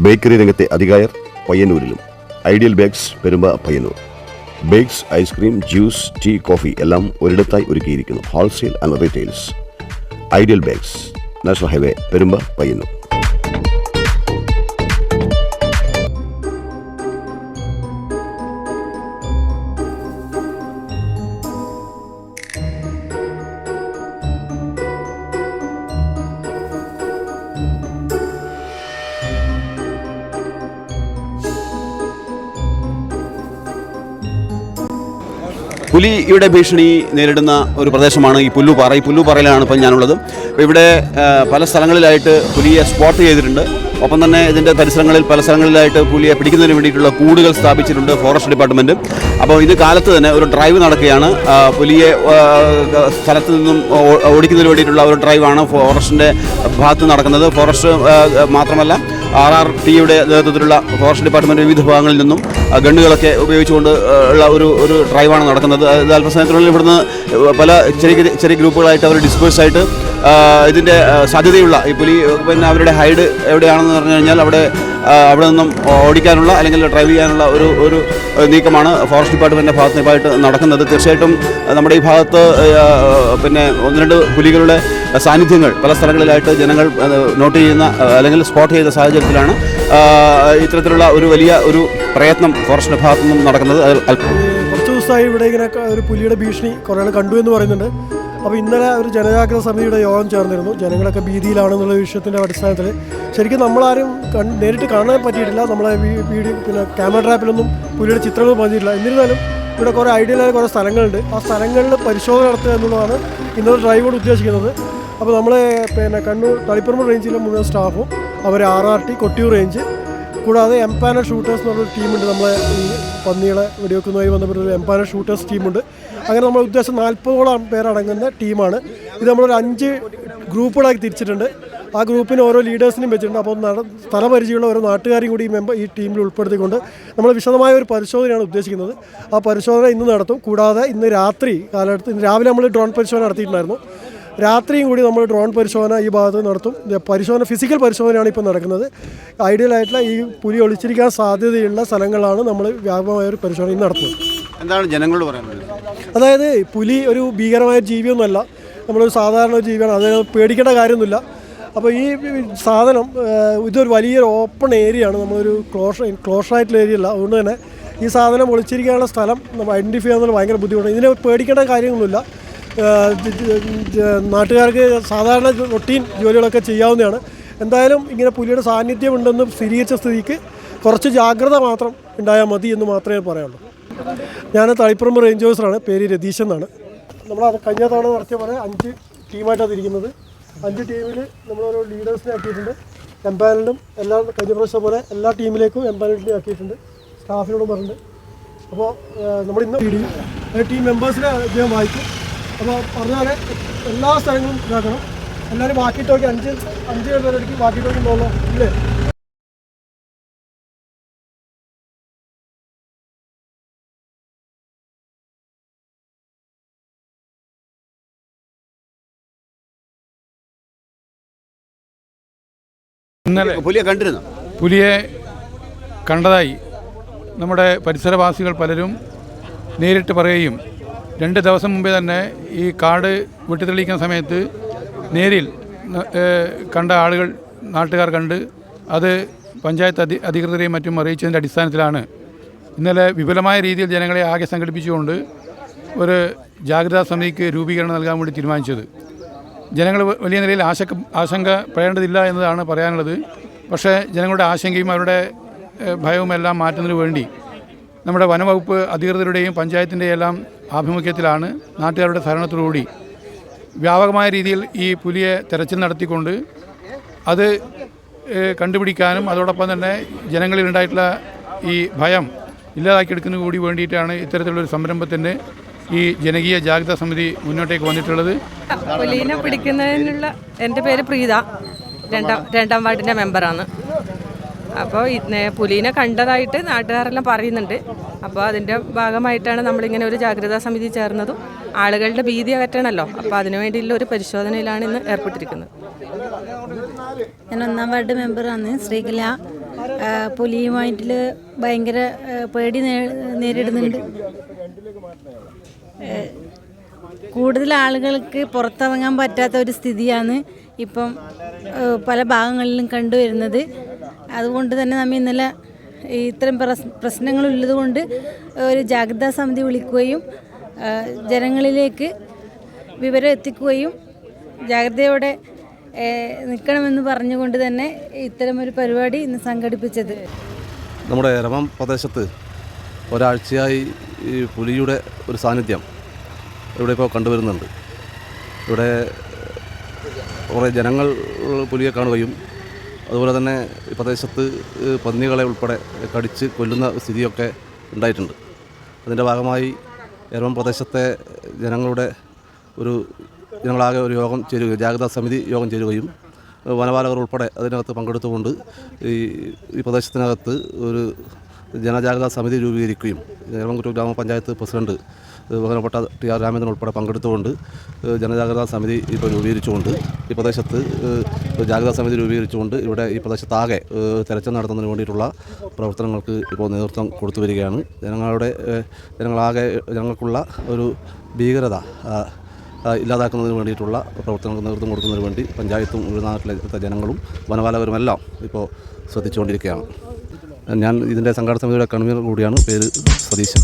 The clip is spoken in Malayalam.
ബേക്കറി രംഗത്തെ അധികായർ പയ്യന്നൂരിലും. Ideal bakes Perumba Payyanur. Bakes ice cream juice tea coffee എല്ലാം ഒരിടത്തായി ഒരുക്കിയിരിക്കുന്നു. Wholesale and retails. Ideal bakes national highway Perumba Payyanur. പുലിയുടെ ഭീഷണി നേരിടുന്ന ഒരു പ്രദേശമാണ് ഈ പുല്ലുപാറ. ഈ പുല്ലുപാറയിലാണ് ഇപ്പം ഞാനുള്ളത്. അപ്പോൾ ഇവിടെ പല സ്ഥലങ്ങളിലായിട്ട് പുലിയെ സ്പോട്ട് ചെയ്തിട്ടുണ്ട്. ഒപ്പം തന്നെ ഇതിന്റെ പരിസരങ്ങളിൽ പല സ്ഥലങ്ങളിലായിട്ട് പുലിയെ പിടിക്കുന്നതിന് വേണ്ടിയിട്ടുള്ള കൂടുകൾ സ്ഥാപിച്ചിട്ടുണ്ട് ഫോറസ്റ്റ് ഡിപ്പാർട്ട്മെന്റ് അപ്പോൾ ഇത് കാലത്ത് തന്നെ ഒരു ഡ്രൈവ് നടക്കുകയാണ്. പുലിയെ സ്ഥലത്ത് നിന്നും ഓടിക്കുന്നതിന് വേണ്ടിയിട്ടുള്ള ഒരു ഡ്രൈവാണ് ഫോറസ്റ്റിന്റെ ഭാഗത്ത് നടക്കുന്നത്. ഫോറസ്റ്റ് മാത്രമല്ല ആർ ആർ ടിയുടെ നേതൃത്വത്തിലുള്ള ഫോറസ്റ്റ് ഡിപ്പാർട്ട്മെന്റ് വിവിധ ഭാഗങ്ങളിൽ നിന്നും ഗണ്ണുകളൊക്കെ ഉപയോഗിച്ചുകൊണ്ട് ഉള്ള ഒരു ഒരു ഡ്രൈവാണ് നടക്കുന്നത്. അത് അല്പസമയത്തിനുള്ളിൽ ഇവിടുന്ന് പല ചെറിയ ചെറിയ ഗ്രൂപ്പുകളായിട്ട് അവർ ഡിസ്പേഴ്സ് ആയിട്ട് ഇതിന്റെ സാധ്യതയുള്ള ഈ പുലി പിന്നെ അവരുടെ ഹൈഡ് എവിടെയാണെന്ന് പറഞ്ഞു കഴിഞ്ഞാൽ അവിടെ അവിടെ നിന്നും ഓടിക്കാനുള്ള അല്ലെങ്കിൽ ഡ്രൈവ് ചെയ്യാനുള്ള ഒരു ഒരു നീക്കമാണ് ഫോറസ്റ്റ് ഡിപ്പാർട്ട്മെന്റിന്റെ നിന്നായിട്ട് നടക്കുന്നത്. തീർച്ചയായിട്ടും നമ്മുടെ ഈ ഭാഗത്ത് പിന്നെ ഒന്ന് രണ്ട് പുലികളുടെ സാന്നിധ്യങ്ങൾ പല സ്ഥലങ്ങളിലായിട്ട് ജനങ്ങൾ നോട്ട് ചെയ്യുന്ന അല്ലെങ്കിൽ സ്പോട്ട് ചെയ്ത സാഹചര്യത്തിലാണ് ഇത്തരത്തിലുള്ള ഒരു വലിയ ഒരു പ്രയത്നം ഫോറസ്റ്റിന്റെ ഭാഗത്തു നിന്നും നടക്കുന്നത്. കുറച്ച് ദിവസമായി ഇവിടെ ഇങ്ങനെ ഒരു പുലിയുടെ ഭീഷണി കുറേ കണ്ടു എന്ന് പറയുന്നുണ്ട്. അപ്പോൾ ഇന്നലെ ഒരു ജനജാഗ്രത സമിതിയുടെ യോഗം ചേർന്നിരുന്നു. ജനങ്ങളൊക്കെ ഭീതിയിലാണെന്നുള്ള വിഷയത്തിന്റെ അടിസ്ഥാനത്തിൽ. ശരിക്കും നമ്മളാരും നേരിട്ട് കാണാൻ പറ്റിയിട്ടില്ല. നമ്മളെ വീഡിയോ പിന്നെ ക്യാമറ ട്രാപ്പിലൊന്നും പുലിയുടെ ചിത്രങ്ങൾ പതിഞ്ഞിട്ടില്ല. എന്നിരുന്നാലും ഇവിടെ കുറേ ഐഡിയലായ കുറേ സ്ഥലങ്ങളുണ്ട്. ആ സ്ഥലങ്ങളിൽ പരിശോധന നടത്തുക എന്നുള്ളതാണ് ഇന്നത്തെ ഡ്രൈവോട് ഉദ്ദേശിക്കുന്നത്. അപ്പോൾ നമ്മൾ പിന്നെ കണ്ണൂർ തളിപ്പറമ്പ് റേഞ്ചിലെ മുഴുവൻ സ്റ്റാഫും അവർ R R T Kottiyoor range. കൂടാതെ എംപാനൽ ഷൂട്ടേഴ്സ് എന്ന് പറഞ്ഞൊരു ടീമുണ്ട് നമ്മളെ ഈ പന്നികളെ വെടിവെക്കുന്നതുമായി ബന്ധപ്പെട്ട ഒരു എംപാനർ ഷൂട്ടേഴ്സ് ടീമുണ്ട് അങ്ങനെ നമ്മൾ ഉദ്ദേശം നാൽപ്പതോളം പേരടങ്ങുന്ന ടീമാണ്. ഇത് നമ്മളൊരു അഞ്ച് ഗ്രൂപ്പുകളാക്കി തിരിച്ചിട്ടുണ്ട്. ആ ഗ്രൂപ്പിന് ഓരോ ലീഡേഴ്സിനും വെച്ചിട്ടുണ്ട്. അപ്പോൾ സ്ഥലപരിചയമുള്ള ഓരോ നാട്ടുകാരെയും കൂടി ഈ മെമ്പർ ഈ ടീമിൽ ഉൾപ്പെടുത്തിക്കൊണ്ട് നമ്മൾ വിശദമായ ഒരു പരിശോധനയാണ് ഉദ്ദേശിക്കുന്നത്. ആ പരിശോധന ഇന്ന് നടത്തും. കൂടാതെ ഇന്ന് രാത്രി കാലഘട്ടത്തിൽ രാവിലെ നമ്മൾ ഡ്രോൺ പരിശോധന നടത്തിയിട്ടുണ്ടായിരുന്നു. രാത്രിയും കൂടി നമ്മൾ ഡ്രോൺ പരിശോധന ഈ ഭാഗത്ത് നടത്തും. പരിശോധന ഫിസിക്കൽ പരിശോധനയാണ് ഇപ്പോൾ നടക്കുന്നത്. ഐഡിയൽ ആയിട്ടുള്ള ഈ പുലി ഒളിച്ചിരിക്കാൻ സാധ്യതയുള്ള സ്ഥലങ്ങളാണ് നമ്മൾ വ്യാപകമായ ഒരു പരിശോധന ഇന്ന് നടത്തുന്നത്. എന്താണ് ജനങ്ങളോട് പറയുന്നത് അതായത് പുലി ഒരു ഭീകരമായ ജീവിയൊന്നുമല്ല. നമ്മളൊരു സാധാരണ ജീവിയാണ്. അത് പേടിക്കേണ്ട കാര്യമൊന്നുമില്ല. അപ്പോൾ ഈ സാധനം ഇതൊരു വലിയൊരു ഓപ്പൺ ഏരിയയാണ് ആണ്. നമ്മളൊരു ക്ലോഷ് ക്ലോഷായിട്ടുള്ള ഏരിയ അല്ല. അതുകൊണ്ട് തന്നെ ഈ സാധനം ഒളിച്ചിരിക്കാനുള്ള സ്ഥലം നമ്മൾ ഐഡന്റിഫൈ ചെയ്യാൻ ഭയങ്കര ബുദ്ധിമുട്ടാണ്. ഇതിനെ പേടിക്കേണ്ട ജ- നാട്ടുകാർക്ക് സാധാരണ റൊട്ടീൻ ജോലികളൊക്കെ ചെയ്യാവുന്നതാണ്. എന്തായാലും ഇങ്ങനെ പുലിയുടെ സാന്നിധ്യം ഉണ്ടെന്ന് സ്ഥിരീകരിച്ച സ്ഥിതിക്ക് കുറച്ച് ജാഗ്രത മാത്രം ഉണ്ടായാൽ മതി എന്ന് മാത്രമേ പറയാനുള്ളൂ ഞാൻ തളിപ്പറമ്പ് റേഞ്ച് ഓഫീസറാണ് പേര് രതീശ് എന്നാണ്. നമ്മൾ അത് കഴിഞ്ഞ തവണ നടത്തിയ പോലെ അഞ്ച് ടീമായിട്ടാണ് തിരിക്കുന്നത്. അഞ്ച് ടീമിൽ നമ്മൾ ഓരോ ലീഡേഴ്സിനെ ആക്കിയിട്ടുണ്ട്. എംപാനലിനും എല്ലാ കഴിഞ്ഞ പ്രാവശ്യം പോലെ എല്ലാ ടീമിലേക്കും എംപാനലിനെ ആക്കിയിട്ടുണ്ട്. സ്റ്റാഫിനോടും പറഞ്ഞിട്ടുണ്ട്. അപ്പോൾ നമ്മൾ ഇന്ന് ടീം മെമ്പേഴ്സിനെ അദ്ദേഹം വായിക്കും. അപ്പോൾ പറഞ്ഞ പോലെ എല്ലാ സ്ഥലങ്ങളും ഇതാക്കണം. എല്ലാവരും ബാക്കി ടോക്കി അഞ്ച് അഞ്ച് പേരെടുക്കും ബാക്കി ടോക്കി തോന്നോ ഇല്ലേ? ഇന്നലെ പുലിയെ കണ്ടിരുന്നു? പുലിയെ കണ്ടതായി. നമ്മുടെ പരിസരവാസികൾ പലരും നേരിട്ട് പറയുകയും രണ്ട് ദിവസം മുമ്പേ തന്നെ ഈ കാട് വെട്ടിത്തെളിക്കുന്ന സമയത്ത് നേരിൽ കണ്ട ആളുകൾ നാട്ടുകാർ കണ്ട് അത് പഞ്ചായത്ത് അധി അധികൃതരെയും മറ്റും അറിയിച്ചതിന്റെ അടിസ്ഥാനത്തിലാണ്. ഇന്നലെ വിപുലമായ രീതിയിൽ ജനങ്ങളെ ആകെ സംഘടിപ്പിച്ചുകൊണ്ട് ഒരു ജാഗ്രതാ സമിതിക്ക് രൂപീകരണം നൽകാൻ വേണ്ടി തീരുമാനിച്ചത്. ജനങ്ങൾ വലിയ നിലയിൽ ആശങ്ക ആശങ്ക പെടേണ്ടതില്ല എന്നതാണ് പറയാനുള്ളത്. പക്ഷേ ജനങ്ങളുടെ ആശങ്കയും അവരുടെ ഭയവുമെല്ലാം മാറ്റുന്നതിന് വേണ്ടി നമ്മുടെ വനവകുപ്പ് അധികൃതരുടെയും പഞ്ചായത്തിന്റെയും എല്ലാം ആഭിമുഖ്യത്തിലാണ് നാട്ടുകാരുടെ സഹകരണത്തോടുകൂടി വ്യാപകമായ രീതിയിൽ ഈ പുലിയെ തെരച്ചിൽ നടത്തിക്കൊണ്ട് അത് കണ്ടുപിടിക്കാനും അതോടൊപ്പം തന്നെ ജനങ്ങളിൽ ഉണ്ടായിട്ടുള്ള ഈ ഭയം ഇല്ലാതാക്കിയെടുക്കുന്നതിന് കൂടി വേണ്ടിയിട്ടാണ് ഇത്തരത്തിലുള്ളൊരു സംരംഭത്തിന്റെ ഈ ജനകീയ ജാഗ്രതാ സമിതി മുന്നോട്ടേക്ക് വന്നിട്ടുള്ളത്. പുലീനെ പിടിക്കുന്നതിനുള്ള എന്റെ പേര് പ്രീത. രണ്ടാം രണ്ടാം വാർഡിന്റെ മെമ്പറാണ്. അപ്പോൾ പുലീനെ കണ്ടതായിട്ട് നാട്ടുകാരെല്ലാം പറയുന്നുണ്ട്. അപ്പോൾ അതിന്റെ ഭാഗമായിട്ടാണ് നമ്മളിങ്ങനെ ഒരു ജാഗ്രതാ സമിതി ചേർന്നതും ആളുകളുടെ ഭീതി അകറ്റണമല്ലോ അപ്പോൾ അതിനുവേണ്ടിയുള്ള ഒരു പരിശോധനയിലാണ് ഇന്ന് ഏർപ്പെട്ടിരിക്കുന്നത്. ഞാൻ ഒന്നാം വാർഡ് മെമ്പറാണ്. ശ്രീകല പുലിയുമായിട്ട് ഭയങ്കര പേടി നേരിടുന്നുണ്ട്. കൂടുതൽ ആളുകൾക്ക് പുറത്തിറങ്ങാൻ പറ്റാത്ത ഒരു സ്ഥിതിയാണ് ഇപ്പം പല ഭാഗങ്ങളിലും കണ്ടുവരുന്നത്. അതുകൊണ്ട് തന്നെ നമ്മൾ ഇന്നലെ ഇത്തരം പ്രശ്നങ്ങളുള്ളതുകൊണ്ട് പ്രശ്നങ്ങളുള്ളത് കൊണ്ട് ഒരു ജാഗ്രതാ സമിതി വിളിക്കുകയും ജനങ്ങളിലേക്ക് വിവരം എത്തിക്കുകയും ജാഗ്രതയോടെ നിൽക്കണമെന്ന് പറഞ്ഞുകൊണ്ട് തന്നെ ഇത്തരം ഒരു പരിപാടി ഇന്ന് സംഘടിപ്പിച്ചത്. നമ്മുടെ രമം പ്രദേശത്ത് ഒരാഴ്ചയായി ഈ പുലിയുടെ ഒരു സാന്നിധ്യം ഇവിടെ ഇപ്പോൾ കണ്ടുവരുന്നുണ്ട്. ഇവിടെ കുറേ ജനങ്ങൾ പുലിയെ കാണുകയും അതുപോലെ തന്നെ പ്രദേശത്ത് പന്നികളെ ഉൾപ്പെടെ കടിച്ച് കൊല്ലുന്ന സ്ഥിതിയൊക്കെ ഉണ്ടായിട്ടുണ്ട്. അതിന്റെ ഭാഗമായി എറവം പ്രദേശത്തെ ജനങ്ങളുടെ ഒരു ജനങ്ങളാകെ ഒരു യോഗം ചേരുകയും ജാഗ്രതാ സമിതി യോഗം ചേരുകയും വനപാലകർ ഉൾപ്പെടെ അതിനകത്ത് പങ്കെടുത്തുകൊണ്ട് ഈ ഈ പ്രദേശത്തിനകത്ത് ഒരു ജനജാഗ്രതാ സമിതി രൂപീകരിക്കുകയും എരമംകുറ്റൂർ ഗ്രാമപഞ്ചായത്ത് പ്രസിഡന്റ് ബഹുമാനപ്പെട്ട ടി ആർ രാമേന്ദ്രൻ ഉൾപ്പെടെ പങ്കെടുത്തുകൊണ്ട് ജനജാഗ്രതാ സമിതി ഇപ്പോൾ രൂപീകരിച്ചുകൊണ്ട് ഈ പ്രദേശത്ത് ജാഗ്രതാ സമിതി രൂപീകരിച്ചുകൊണ്ട് ഇവിടെ ഈ പ്രദേശത്താകെ തെരച്ചിൽ നടത്തുന്നതിന് വേണ്ടിയിട്ടുള്ള പ്രവർത്തനങ്ങൾക്ക് ഇപ്പോൾ നേതൃത്വം കൊടുത്തു വരികയാണ്. ജനങ്ങളുടെ ജനങ്ങളാകെ ജനങ്ങൾക്കുള്ള ഒരു ഭീകരത ഇല്ലാതാക്കുന്നതിന് വേണ്ടിയിട്ടുള്ള പ്രവർത്തനങ്ങൾക്ക് നേതൃത്വം കൊടുക്കുന്നതിന് വേണ്ടി പഞ്ചായത്തും ഉൾനാട്ടിലെ നാട്ടിലെ ജനങ്ങളും വനപാലകരുമെല്ലാം ഇപ്പോൾ ശ്രദ്ധിച്ചുകൊണ്ടിരിക്കുകയാണ്. ഞാൻ ഇതിന്റെ സംഘാടന സമിതിയുടെ കൺവീനർ കൂടിയാണ് പേര് സതീശൻ.